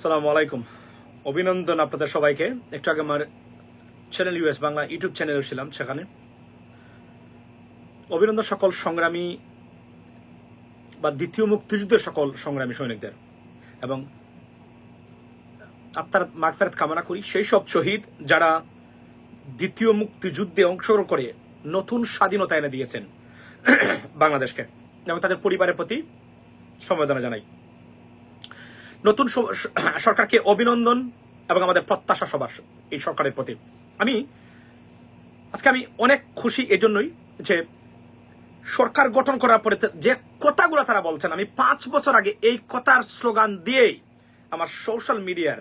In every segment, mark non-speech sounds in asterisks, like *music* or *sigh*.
সালামু আলাইকুম। অভিনন্দন আপনাদের সবাইকে। একটু আগে আমার চ্যানেল ইউএস বাংলা ইউটিউব চ্যানেলে ছিলাম সেখানে। অভিনন্দন সকল সংগ্রামী বা দ্বিতীয় মুক্তিযুদ্ধের সকল সংগ্রামী সৈনিকদের এবং আত্মার মাগফেরত কামনা করি। সেই সব শহীদ যারা দ্বিতীয় মুক্তিযুদ্ধে অংশগ্রহণ করে নতুন স্বাধীনতা এনে দিয়েছেন বাংলাদেশকে এবং তাদের পরিবারের প্রতি সমবেদনা জানাই। নতুন *clears throat* সরকারকে অভিনন্দন এবং আমাদের প্রত্যাশা সবার এই সরকারের প্রতি। আমি, আজকে আমি অনেক খুশি এজন্যই যে সরকার গঠন করার পরে যে কথাগুলো তারা বলছেন, আমি পাঁচ বছর আগে এই কথার স্লোগান দিয়েই আমার সোশ্যাল মিডিয়ার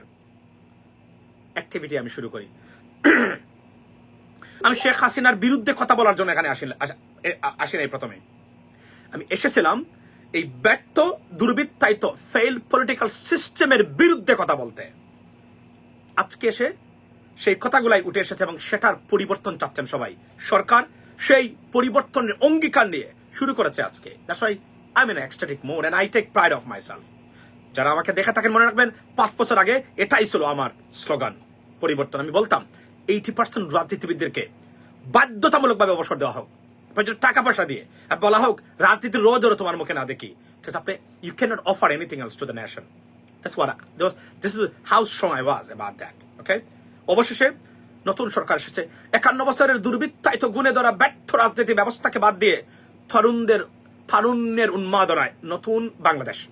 অ্যাক্টিভিটি আমি শুরু করি। *clears throat* আমি শেখ হাসিনার বিরুদ্ধে কথা বলার জন্য এখানে আসি আসি নাই প্রথমে। আমি এসেছিলাম এই ব্যর্থ, দুর্বৃত্তায়িত ফেইল পলিটিক্যাল সিস্টেমের বিরুদ্ধে কথা বলতে। আজকে এসে সেই কথাগুলাই উঠে এসেছে এবং সেটার পরিবর্তন চাচ্ছেন সবাই। সরকার সেই পরিবর্তনের অঙ্গীকার নিয়ে শুরু করেছে আজকে। That's why I mean ecstatic more and I take pride of myself যারা আমাকে দেখে থাকেন, মনে রাখবেন, পাঁচ বছর আগে এটাই ছিল আমার স্লোগান। পরিবর্তন আমি বলতাম এইটি পার্সেন্ট রাজনীতিবিদদেরকে বাধ্যতামূলকভাবে অবসর দেওয়া হোক। টাকা পয়সা দিয়ে। আর বলা হোক রাজনীতির রোজ ওরা তোমার মুখে না দেখি। আপনি you can not offer anything else to the That's what I, there was, this is? অবশেষে নতুন সরকার এসেছে। একান্ন বছরের দুর্বৃত্তায়িত গুণে ধরা ব্যর্থ রাজনীতি ব্যবস্থাকে বাদ দিয়ে তরুণদের তারুণ্যের উন্মাদনায় নতুন বাংলাদেশ।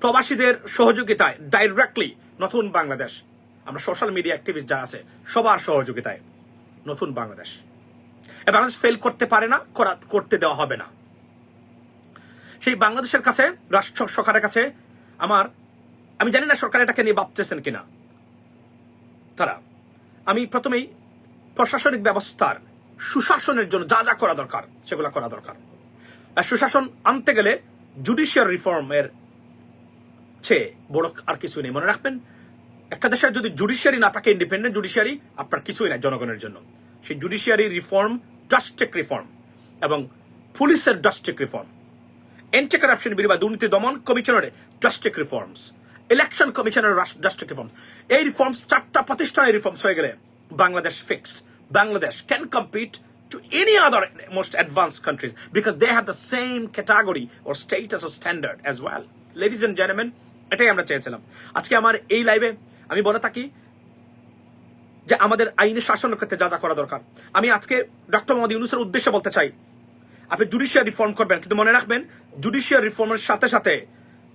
প্রবাসীদের সহযোগিতায় ডাইরেক্টলি নতুন বাংলাদেশ। আমরা সোশ্যাল মিডিয়া অ্যাক্টিভিস্ট যারা আছে সবার সহযোগিতায় নতুন বাংলাদেশ। বাংলাদেশ ফেল করতে পারে না, করতে দেওয়া হবে না। সেই বাংলাদেশের কাছে, রাষ্ট্র সরকারের কাছে আমার, আমি জানি না সরকার এটাকে নিয়ে ভাবতেছেন কিনা। তারা, আমি প্রথমেই প্রশাসনিক ব্যবস্থার সুশাসনের জন্য যা যা করা দরকার, সেগুলো করা দরকার। আর সুশাসন আনতে গেলে জুডিশিয়াল রিফর্মের চেয়ে বড় আর কিছু নেই। মনে রাখবেন, একটা দেশের যদি জুডিশিয়ারি না থাকে ইন্ডিপেন্ডেন্ট জুডিশিয়ারি আপনার কিছুই নাই জনগণের জন্য। সেই জুডিশিয়ারি রিফর্ম জাস্টিক রিফর্ম এবং পুলিশের justice reform anti corruption bill বা দুর্নীতি দমন কমিশনের জাস্টিক রিফর্মস ইলেকশন কমিশনের জাস্টিক রিফর্মস এই রিফর্মস চারটা প্রতিষ্ঠানের রিফর্মস হয়ে গেলে Bangladesh fix Bangladesh can compete to any other most advanced countries because they have the same category or status or standard as well. Ladies and gentlemen, এটাই আমরা চেয়েছিলাম। আজকে আমার এই লাইভে আমি বলে থাকি যে আমাদের আইনের শাসনের ক্ষেত্রে যা যা করা দরকার। আমি আজকে ডক্টর মোহাম্মদ ইউনুসের উদ্দেশ্যে বলতে চাই, আপনি জুডিশিয়াল রিফর্ম করবেন, কিন্তু মনে রাখবেন জুডিশিয়াল রিফর্মের সাথে সাথে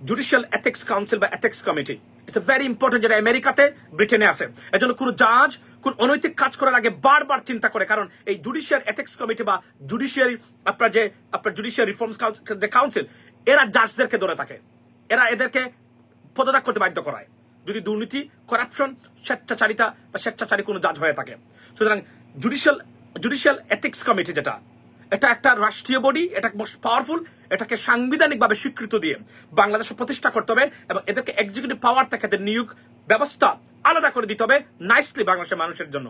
জুডিশিয়াল এথিক্স কাউন্সিল বা ethics committee it's a very important যেটা আমেরিকাতে, ব্রিটেনে আছে। এজন্য কোনো জাজ কোন অনৈতিক কাজ করার আগে বারবার চিন্তা করে, কারণ এই জুডিশিয়াল এথিক্স কমিটি বা জুডিশিয়ারি আপনার যে, আপনার জুডিশিয়াল রিফর্মস যে কাউন্সিল এরা জাজদেরকে ধরে থাকে। এরা এদেরকে পদত্যাগ করতে বাধ্য করায়। যদি দুর্নীতি করাপশন স্বেচ্ছাচারিতা বা স্বেচ্ছাচারী কোনো জাজ হয়ে থাকে। সুতরাং জুডিশিয়াল জুডিশিয়াল এথিক্স কমিটি যেটা, এটা একটা রাষ্ট্রীয় বডি এটা মোস্ট পাওয়ারফুল এটাকে সাংবিধানিকভাবে স্বীকৃত দিয়ে বাংলাদেশে প্রতিষ্ঠা করতে হবে এবং এদেরকে এক্সিকিউটিভ পাওয়ার থেকে নিয়োগ ব্যবস্থা আলাদা করে দিতে হবে নাইসলি বাংলাদেশের মানুষের জন্য।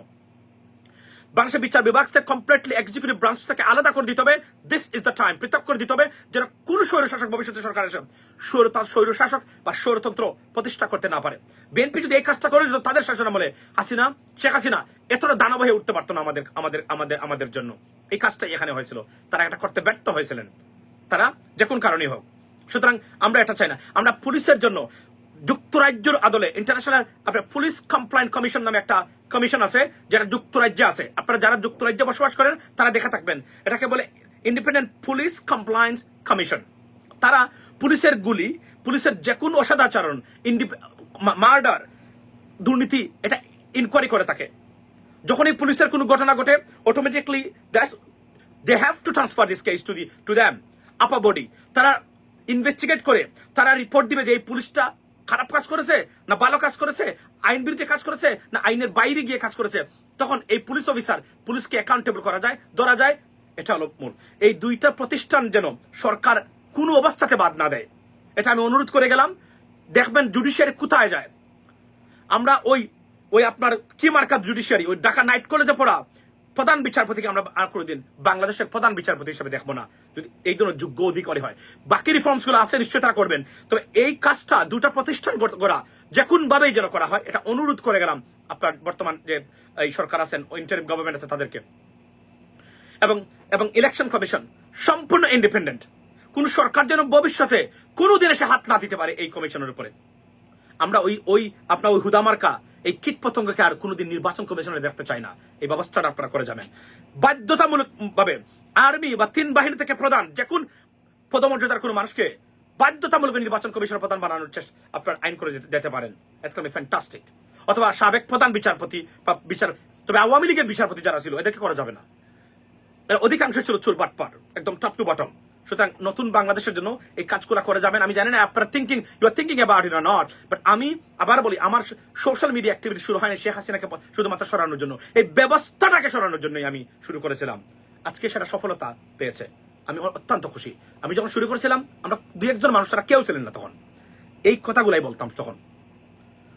বাংলাদেশের বিচার বিভাগকে কমপ্লিটলি এক্সিকিউটিভ ব্রাঞ্চ থেকে আলাদা করে দিতে হবে। দিস ইজ দ্য টাইম পৃথক করে দিতে হবে যেন কোন স্বৈরশাসক ভবিষ্যতে সরকার এসে স্বৈরতার স্বৈরশাসক বা স্বৈরতন্ত্র প্রতিষ্ঠা করতে না পারে। বিএনপি যদি এই কাজটা করে তাদের শাসন আমলে হাসিনা, শেখ হাসিনা এতটা দানব হয়ে উঠতে পারতো না আমাদের আমাদের আমাদের আমাদের জন্য। এই কাজটাই এখানে হয়েছিল। তারা এটা করতে ব্যর্থ হয়েছিলেন। তারা যে কোন কারণেই হোক। সুতরাং আমরা এটা চাই না। আমরা পুলিশের জন্য যুক্তরাজ্যের আদলে ইন্টারন্যাশনাল আপনার পুলিশ কমপ্লায়েন্ট কমিশন নামে একটা কমিশন আছে, যেটা যুক্তরাজ্যে আছে। আপনারা যারা যুক্তরাজ্যে বসবাস করেন, তারা দেখে থাকবেন। এটাকে বলে ইন্ডিপেন্ডেন্ট পুলিশ কমপ্লায়েন্স কমিশন তারা পুলিশের গুলি, পুলিশের যে কোনো অসদাচরণ মার্ডার, দুর্নীতি, এটা ইনকোয়ারি করে থাকে। যখনই পুলিশের কোনো ঘটনা ঘটে automatically they have to transfer this case to the to them upper body তারা ইনভেস্টিগেট করে, তারা রিপোর্ট দিবে যে এই পুলিশটা খারাপ কাজ করেছে, না ভালো কাজ করেছে, আইন বিরুদ্ধে কাজ করেছে, না আইনের বাইরে গিয়ে কাজ করেছে, তখন এই পুলিশ অফিসার, পুলিশকে অ্যাকাউন্টেবল করা যায়, ধরা যায়, এটা হলো মূল। এই দুইটা প্রতিষ্ঠান যেন সরকার কোনো অবস্থাতে বাদ না দেয়। এটা আমি অনুরোধ করে গেলাম, দেখবেন জুডিশিয়ারি কোথায় যায়। আমরা ওই ওই আপনার কি মার্কাত জুডিশিয়ারি ওই ঢাকা নাইট কলেজে পড়া প্রধান বিচারপতিকে আমরা আর করে দিন বাংলাদেশের প্রধান বিচারপতি হিসেবে দেখব না। যদি এই ধরনের যোগ্য অধিকারী হয়। বাকি রিফর্মসগুলো আছে, নিশ্চয়ই তারা করবেন। তবে এই কাজটা দুটা প্রতিষ্ঠান গড়া যে কোন ভাবেই যেন করা হয়, এটা অনুরোধ করে গেলাম আপনার বর্তমান যে, এই সরকার আছেন ইন্টারিম গভর্নমেন্ট আছে তাদেরকে। এবং এবং ইলেকশন কমিশন সম্পূর্ণ ইন্ডিপেন্ডেন্ট কোন সরকার যেন ভবিষ্যতে কোনোদিন এসে হাত না দিতে পারে এই কমিশনের উপরে। আমরা ওই ওই, আপনার ওই হুদামার্কা এই কীট পতঙ্গকে আর কোনোদিন নির্বাচন কমিশনে দেখতে চাই না। এই ব্যবস্থাটা আপনারা করে যাবেন। বাধ্যতামূলক ভাবে আর্মি বা তিন বাহিনী থেকে প্রধান যে কোন পদমর্যাদার কোনো মানুষকে বাধ্যতামূলক নির্বাচন কমিশনের প্রধান বানানোর চেষ্টা আপনার আইন করে যেতে পারেন। ফ্যান্টাস্টিক অথবা সাবেক প্রধান বিচারপতি বা বিচার তবে আওয়ামী লীগের বিচারপতি যারা ছিল, এদেরকে করা যাবে না। অধিকাংশ ছিল চুল বাটপার একদম টপ টু বটম সুতরাং নতুন বাংলাদেশের জন্য এই কাজগুলো করে যাবেন। আমি জানি না আপনারা thinking you are thinking about it not but আমি আবার বলি, আমার সোশ্যাল মিডিয়া অ্যাক্টিভিটি শুরু হয়নি শেখ হাসিনাকে শুধুমাত্র সরানোর জন্য। এই ব্যবস্থাটাকে সরানোর জন্যই আমি শুরু করেছিলাম। আজকে সেটা সফলতা পেয়েছে। আমি অত্যন্ত খুশি। আমি যখন শুরু করেছিলাম, আমরা দুই একজন মানুষ তারা কেউ ছিলেন না তখন। এই কথাগুলাই বলতাম তখন।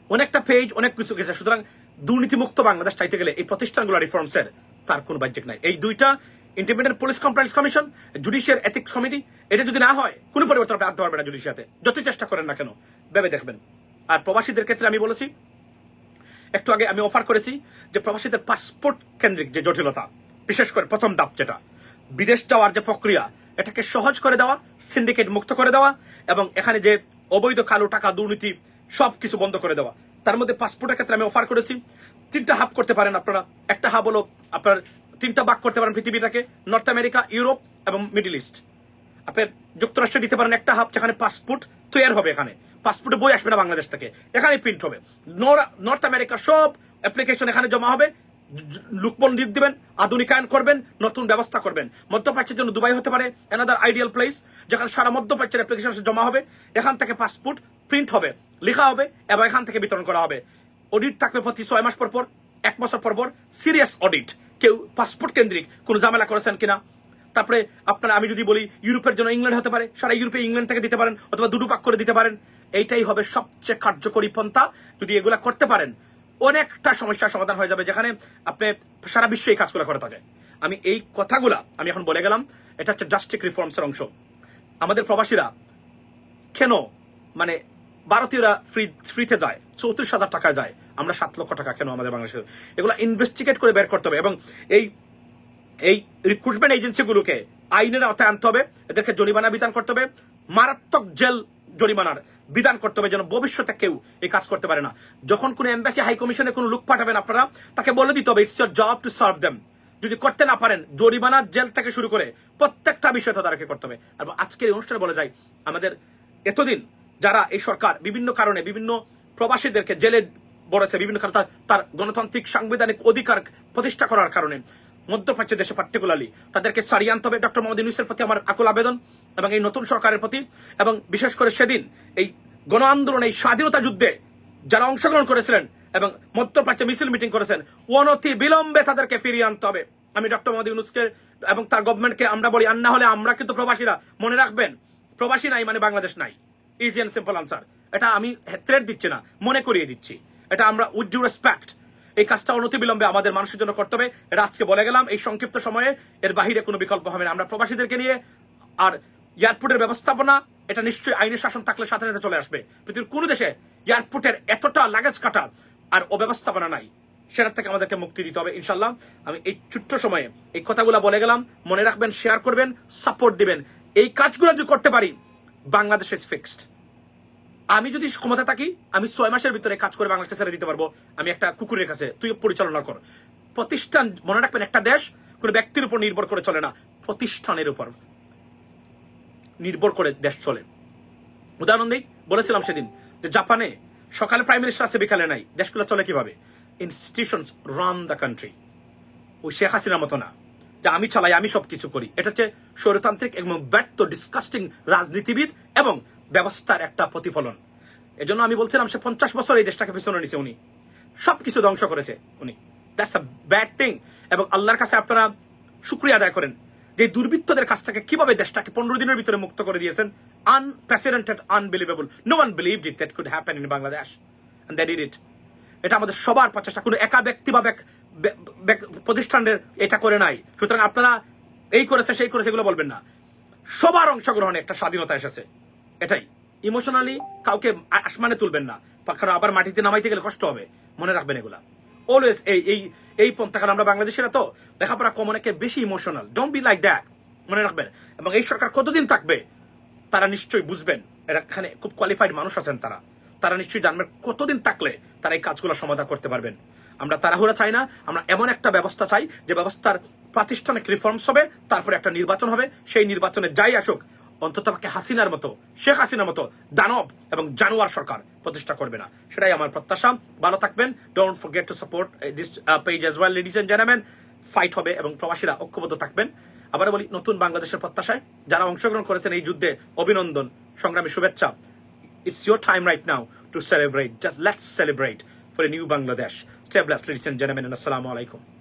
অনেকটা পেজ অনেক কিছু গেছে। সুতরাং দুর্নীতিমুক্ত বাংলাদেশ চাইতে গেলে এই প্রতিষ্ঠানগুলো রিফর্মসের তার কোনো বাহ্যিক নাই। এই দুইটা independent police complaints commission judicial ethics committee এটা যদি না হয়, কোনো পরিবর্তন আপনি আনতে পারবেন না জুডিশিয়াতে যতই চেষ্টা করেন না কেন, ভেবে দেখবেন। আর প্রবাসীদের ক্ষেত্রে আমি বলেছি, একটু আগে আমি অফার করেছি যে প্রবাসীদের পাসপোর্ট কেন্দ্রিক যে জটিলতা, বিশেষ করে প্রথম ধাপ যেটা, বিদেশ যাওয়ার যে প্রক্রিয়া, এটাকে সহজ করে দেওয়া সিন্ডিকেট মুক্ত করে দেওয়া, এবং এখানে যে অবৈধ কালো টাকা দুর্নীতি সব কিছু বন্ধ করে দেওয়া। তার মধ্যে পাসপোর্টের ক্ষেত্রে আমি অফার করেছি। তিনটা হাব করতে পারেন আপনারা। একটা হাব হলো আপনার তিনটা ভাগ করতে পারেন পৃথিবীটাকে, নর্থ আমেরিকা, ইউরোপ এবং মিডল ইস্ট। আপনি যুক্তরাষ্ট্রে দিতে পারেন একটা হাব যেখানে পাসপোর্ট তৈরি হবে এখানে। পাসপোর্টে বই আসবে না বাংলাদেশ থেকে। এখানে প্রিন্ট হবে। নর্থ আমেরিকা সব অ্যাপ্লিকেশন এখানে জমা হবে। লুকবন্দি দিবেন, আধুনিকায়ন করবেন, নতুন ব্যবস্থা করবেন। মধ্যপ্রাচ্যের জন্য দুবাই হতে পারে এনাদার আইডিয়াল প্লেস যেখানে সারা মধ্যপ্রাচ্যের অ্যাপ্লিকেশন জমা হবে। এখান থেকে পাসপোর্ট প্রিন্ট হবে, লেখা হবে, এবং এখান থেকে বিতরণ করা হবে। অডিট থাকবে প্রতি ছয় মাস পর পর। এক বছর পর পর সিরিয়াস অডিট কেউ পাসপোর্ট কেন্দ্রিক, কোনো ঝামেলা করেছেন কিনা? তারপরে আপনারা, আমি যদি বলি, ইউরোপের জন্য ইংল্যান্ড হতে পারে, সারা ইউরোপে ইংল্যান্ড থেকে দিতে পারেন, অথবা দুটো পাক করে দিতে পারেন, এইটাই হবে সবচেয়ে কার্যকরী পন্থা। যদি এগুলা করতে পারেন, অনেকটা সমস্যার সমাধান হয়ে যাবে, যেখানে আপনি সারা বিশ্বে এই কাজগুলো করে থাকে। আমি এই কথাগুলা, আমি এখন বলে গেলাম, এটা হচ্ছে জাস্টিক রিফর্মসের অংশ। আমাদের প্রবাসীরা কেন মানে ভারতীয়রা ফ্রি ফ্রিতে যায়, চৌত্রিশ হাজার টাকা যায়? আমরা সাত লক্ষ টাকা কেন আমাদের বাংলাদেশে? এগুলো ইনভেস্টিগেট করে বের করতে হবে এবং এই এই রিক্রুটমেন্ট এজেন্সিগুলোকে আইনের আওতায় আনতে হবে, এদেরকে জরিমানা বিধান করতে হবে, মারাত্মক জেল জরিমানার বিধান করতে হবে যেন ভবিষ্যতে কেউ এই কাজ করতে পারে না। যখন কোনো এম্বাসি হাই কমিশনে কোনো লোক পাঠাবেন আপনারা, তাকে বলে দিতে হবে it's your job to serve them যদি করতে না পারেন, জরিমানা জেল থেকে শুরু করে প্রত্যেকটা বিষয় তাদেরকে করতে হবে। আর আজকের অনুষ্ঠানে বলে যায়, আমাদের এতদিন যারা এই সরকার বিভিন্ন কারণে বিভিন্ন প্রবাসীদেরকে জেলে বড়েছে বিভিন্ন তার গণতান্ত্রিক সাংবিধানিক অধিকার প্রতিষ্ঠা করার কারণে। মধ্যপ্রাচ্য দেশে পার্টিকুলারলি তাদেরকে সারিয়ে আনতে হবে। ডক্টর মোহাম্মদ ইউনুসের প্রতি আমার আকুল আবেদন এবং এই নতুন সরকারের প্রতি এবং বিশেষ করে সেদিন এই গণ আন্দোলন, এই স্বাধীনতা যুদ্ধে যারা অংশগ্রহণ করেছিলেন এবং মধ্যপ্রাচ্যে মিছিল মিটিং করেছেন অনতি বিলম্বে তাদেরকে ফিরিয়ে আনতে হবে। আমি ডক্টর মোহাম্মদ ইউনুসকে এবং তার গভর্নমেন্টকে আমরা বলি, আর না হলে আমরা কিন্তু প্রবাসীরা মনে রাখবেন, প্রবাসী নাই মানে বাংলাদেশ নাই। ইজি অ্যান্ড সিম্পল আনসার এটা আমি থ্রেট দিচ্ছি না, মনে করিয়ে দিচ্ছি। এটা আমরা উইথ ডিউ রেসপেক্ট এই কাজটা অনতি বিলম্বে আমাদের মানুষের জন্য করতে হবে। এটা আজকে বলে গেলাম, এই সংক্ষিপ্ত সময়ে এর বাহিরে কোনো বিকল্প হবে না। আমরা প্রবাসীদেরকে নিয়ে আর এয়ারপোর্টের ব্যবস্থাপনা, এটা নিশ্চয়ই আইনের শাসন থাকলে সাথে সাথে চলে আসবে। পৃথিবীর কোনো দেশে এয়ারপোর্টের এতটা লাগেজ কাটা আর অব্যবস্থাপনা নাই, সেটার থেকে আমাদেরকে মুক্তি দিতে হবে ইনশাল্লাহ আমি এই ছোট্ট সময়ে এই কথাগুলো বলে গেলাম। মনে রাখবেন শেয়ার করবেন সাপোর্ট দিবেন। এই কাজগুলো যদি করতে পারি, বাংলাদেশ ইজ ফিক্সড আমি যদি ক্ষমতা থাকি, আমি ছয় মাসের ভিতরে কাজ করে বাংলাদেশকে ছেড়ে দিতে পারব। আমি একটা কুকুরের কাছে, তুই পরিচালনা কর। প্রতিষ্ঠান, মনে রাখবেন, একটা দেশ কোনো ব্যক্তির উপর নির্ভর করে চলে না। প্রতিষ্ঠানের উপর নির্ভর করে দেশ চলে। উদাহরণ দিই, বলেছিলাম সেদিন যে জাপানে সকালে প্রাইম মিনিস্টার আছে, বিকালে নাই। দেশগুলো চলে কীভাবে? ইনস্টিটিউশনস রান দ্য কান্ট্রি ওই শেখ হাসিনার মতো না। যে আমি চালাই, আমি সবকিছু করি। এটা হচ্ছে স্বৈরতান্ত্রিক এবং ব্যর্থ ডিসকাস্টিং রাজনীতিবিদ এবং ব্যবস্থার একটা প্রতিফলন। এজন্য আমি বলছিলাম, সে পঞ্চাশ বছর এই দেশটাকে পিছনে নিছে উনি। সবকিছু ধ্বংস করেছে উনি। দ্যাটস দ্য ব্যাড থিং এবং আল্লাহর কাছে আপনারা শুক্রিয়া আদায় করেন যে দুর্বৃত্তদের কাছ থেকে কীভাবে দেশটাকে পনেরো দিনের ভিতরে মুক্ত করে দিয়েছেন। Unprecedented unbelievable no one believe it that could happen in Bangladesh that it এটা আমাদের সবার প্রচেষ্টা। কোনো একা ব্যক্তি বা প্রতিষ্ঠানের এটা করে নাই। সুতরাং আপনারা এই করেছে, সেই করেছে এগুলো বলবেন না। সবার অংশগ্রহণে একটা স্বাধীনতা এসেছে। এটাই। ইমোশনালি কাউকে আসমানে তুলবেন না। কারণ আবার মাটিতে নামাইতে গেলে কষ্ট হবে। মনে রাখবেন এগুলা। অলওয়েজ এই এই এই পন্থা কারণ আমরা বাংলাদেশিরা তো লেখাপড়া কম অনেকে বেশি emotional don't be like that মনে রাখবেন। এবং এই সরকার কতদিন থাকবে? তারা নিশ্চয়ই বুঝবেন। এখানে খুব কোয়ালিফাইড মানুষ আছেন তারা। তারা নিশ্চয়ই জানবেন কতদিন থাকলে তারা এই কাজগুলো সমাধান করতে পারবেন। আমরা তাড়াহুড়া চাই না। আমরা এমন একটা ব্যবস্থা চাই যে ব্যবস্থার প্রাতিষ্ঠানিক রিফর্মস হবে, তারপরে একটা নির্বাচন হবে। সেই নির্বাচনে যাই আসুক অন্তত পক্ষে হাসিনার মতো শেখ হাসিনার মতো দানব এবং জানোয়ার সরকার প্রতিষ্ঠা করবে না। সেটাই আমার প্রত্যাশা। ভালো থাকবেন। Don't forget to support this page as well ladies and gentleman fight হবে এবং প্রবাসীরা ঐক্যবদ্ধ থাকবেন। আবার বলি নতুন বাংলাদেশের প্রত্যাশায় যারা অংশগ্রহণ করেছেন এই যুদ্ধে অভিনন্দন সংগ্রামী শুভেচ্ছা। It's your time right now to celebrate let's celebrate for a new Bangladesh. Stay blessed, ladies and gentlemen, and assalamu alaikum.